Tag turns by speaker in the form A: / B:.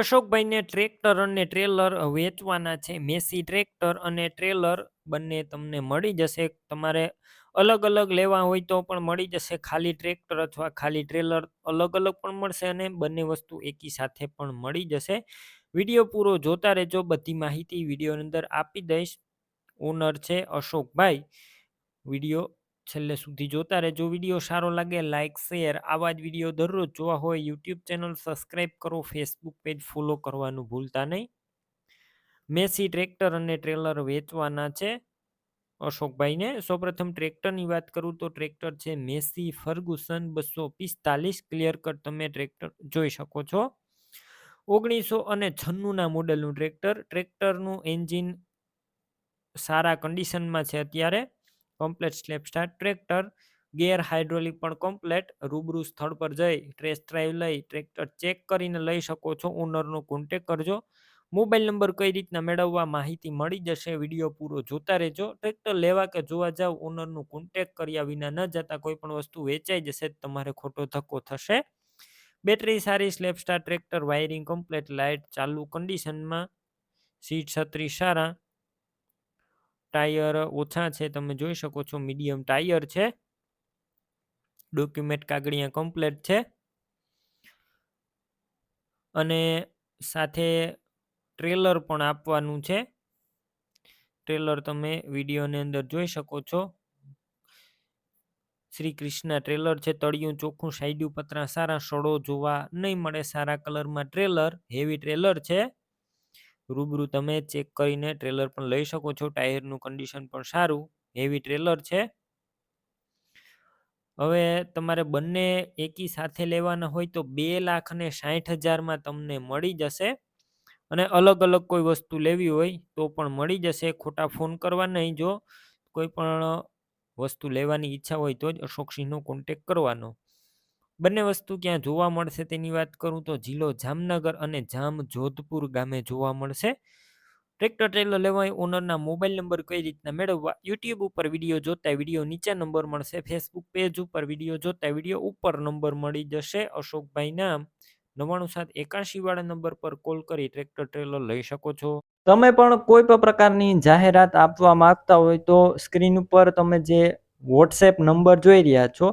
A: અશોકભાઈને tractor અને trailer વેચવાના છે. મેસી ટ્રેક્ટર અને ટ્રેલર બંને તમને મળી જશે. તમારે અલગ અલગ લેવા હોય તો પણ મળી જશે. ખાલી ટ્રેક્ટર અથવા ખાલી ટ્રેલર અલગ અલગ પણ મળશે અને બંને વસ્તુ એકી સાથે પણ મળી જશે. વીડિયો પૂરો જોતા રહેજો. બધી માહિતી વિડીયોની અંદર આપી દઈશ. ઓનર છે અશોકભાઈ. વીડિયો છેલ્લે સુધી જોતા રહેજો. વીડિયો સારો લાગે લાઇક શેર, આવા જ વીડિયો દરરોજ જોવા હોય યુટ્યુબ ચેનલ સબસ્ક્રાઈબ કરો. ફેસબુક પેજ ફોલો કરવાનું ભૂલતા નહીં. મેસી ટ્રેક્ટર અને ટ્રેલર વેચવાના છે. અશોકભાઈને સૌપ્રથમ ટ્રેક્ટરની વાત કરું તો ટ્રેક્ટર છે મેસી ફર્ગુસન બસો પિસ્તાલીસ. ક્લિયર કટ તમે ટ્રેક્ટર જોઈ શકો છો. ઓગણીસો અને છન્નુંના મોડલનું ટ્રેક્ટર. ટ્રેક્ટરનું એન્જિન સારા કન્ડિશનમાં છે અત્યારે. Complete self start tractor gear hydraulic પણ કમ્પ્લેટ રૂબરૂ સ્થળ પર જઈ ટ્રેસ ડ્રાઈવ લઈ ટ્રેક્ટર ચેક કરીને લઈ શકો છો. ઓનરનો કોન્ટેક કરજો. મોબાઈલ નંબર કઈ રીતના મેળવવા માહિતી મળી જશે, વીડિયો પૂરો જોતા રહેજો. ટ્રેક્ટર લેવા કે જોવા જાવ ઓનરનું કોન્ટેક કર્યા વિના ન જતા કોઈ પણ વસ્તુ વેચાઈ જશે તમારે ખોટો ધક્કો થશે. બેટરી સારી self start tractor wiring complete light ચાલુ કન્ડિશનમાં સીટ છત્રી સારા. ટાયર ઓછા છે, તમે જોઈ શકો છો, મીડિયમ ટાયર છે. ડોક્યુમેન્ટ કાગળિયા કમ્પ્લેટ છે. અને સાથે ટ્રેલર પણ આપવાનું છે. ટ્રેલર તમે વિડીયોની અંદર જોઈ શકો છો. શ્રી કૃષ્ણ ટ્રેલર છે, તળિયું ચોખ્ખું સાઈડ્યું પતરા, સારા સડો જોવા નહીં મળે, સારા કલરમાં ટ્રેલર હેવી ટ્રેલર છે. રૂબરૂ તમે ચેક કરીને ટ્રેલર પણ લઈ શકો છો. ટાયરનું કન્ડિશન પણ સારું હેવી ટ્રેલર છે. હવે તમારે બંને એકી સાથે લેવાના હોય તો બે લાખ અને સાઠ હજારમાં તમને મળી જશે. અને અલગ અલગ કોઈ વસ્તુ લેવી હોય તો પણ મળી જશે. ખોટા ફોન કરવા નહીં જો. કોઈ પણ વસ્તુ લેવાની ઈચ્છા હોય તો જ અશોકસિંહનો કોન્ટેક કરવાનો. બંને વસ્તુ ક્યાં જોવા મળશે તેની વાત કરું તો જિલ્લો જામનગર અને જામ જોધપુર ગામે જોવા મળશે. ટ્રેક્ટર, ટ્રેલર લેવાય ઓનરના મોબાઈલ નંબર કઈ રીતના મેળવવા? યુટ્યુબ ઉપર વીડિયો જોતા વીડિયો નીચે નંબર મળશે. ફેસબુક પેજ ઉપર વીડિયો જોતા વીડિયો ઉપર નંબર મળી જશે. અશોકભાઈના નવાણું સાત એકાશી વાળા નંબર પર કોલ કરી ટ્રેક્ટર, ટ્રેલર લઈ શકો છો.
B: તમે પણ કોઈ પણ પ્રકારની જાહેરાત આપવા માંગતા હોય તો સ્ક્રીન ઉપર તમે જે વોટ્સએપ નંબર જોઈ રહ્યા છો